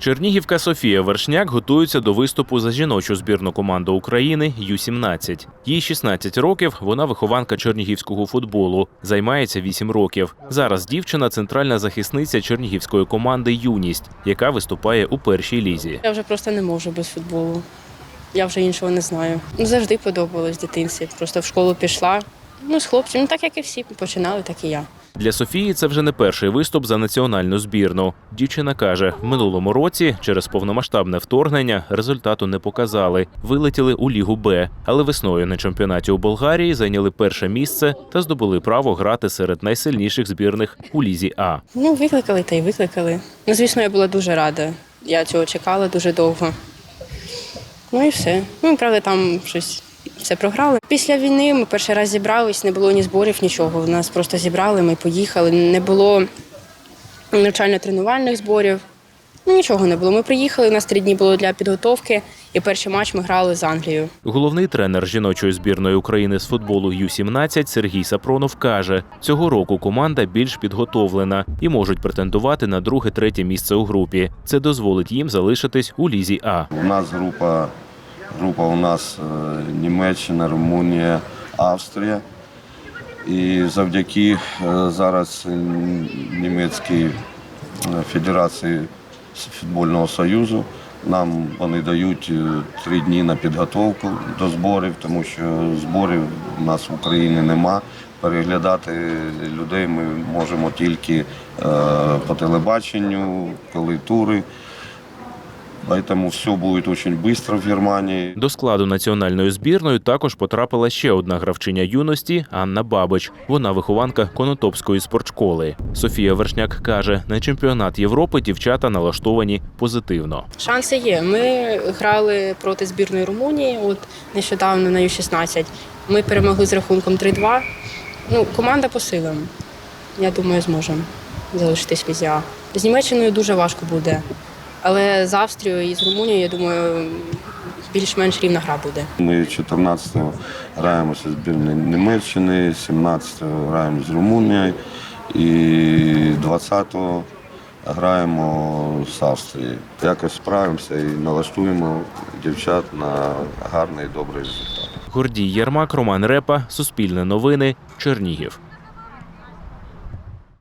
Чернігівка Софія Вершняк готується до виступу за жіночу збірну команду України Ю-17. Їй 16 років. Вона вихованка чернігівського футболу. Займається 8 років. Зараз дівчина центральна захисниця чернігівської команди Юність, яка виступає у першій лізі. Я вже просто не можу без футболу. Я вже іншого не знаю. Ну, Завжди подобалось в дитинстві. Просто в школу пішла. Ну, з хлопцями, так як і всі починали, так і я. Для Софії це вже не перший виступ за національну збірну. Дівчина каже, в минулому році через повномасштабне вторгнення результату не показали. Вилетіли у лігу Б, але весною на чемпіонаті у Болгарії зайняли перше місце та здобули право грати серед найсильніших збірних у лізі А. Ну, викликали та й викликали. Ну, звісно, я була дуже рада. Я цього чекала дуже довго. Ну і все. Ну, правда, там щось все програли. Після війни ми перший раз зібрались, не було ні зборів, нічого. Нас просто зібрали, ми поїхали. Не було навчально-тренувальних зборів. Ну, нічого не було. Ми приїхали, у нас три дні було для підготовки, і перший матч ми грали з Англією. Головний тренер жіночої збірної України з футболу Ю-17 Сергій Сапронов каже, цього року команда більш підготовлена і можуть претендувати на друге-третє місце у групі. Це дозволить їм залишитись у лізі А. У нас група, група у нас е, Німеччина, Румунія, Австрія. І завдяки е, зараз е, німецькій федерації футбольного союзу нам вони дають три дні на підготовку до зборів, тому що зборів у нас в Україні нема. Переглядати людей ми можемо тільки по телебаченню, коли тури. Поэтому все будет очень быстро в Германии. До складу національної збірної також потрапила ще одна гравчиня юності Анна Бабич. Вона вихованка Конотопської спортшколи. Софія Вершняк каже, на чемпіонат Європи дівчата налаштовані позитивно. Шанси є. Ми грали проти збірної Румунії, от нещодавно на Ю-16. Ми перемогли з рахунком 3-2. Ну, команда по силам. Я думаю, зможемо залишитись в З Німеччиною дуже важко буде. Але з Австрією і з Румунією, я думаю, більш-менш рівна гра буде. Ми 14-го граємо зі збірною Німеччини, 17-го граємо з Румунією і 20-го граємо з Австрією. Якось справимося і налаштуємо дівчат на гарний добрий результат. Гордій Єрмак, Роман Репа, Суспільне новини, Чернігів.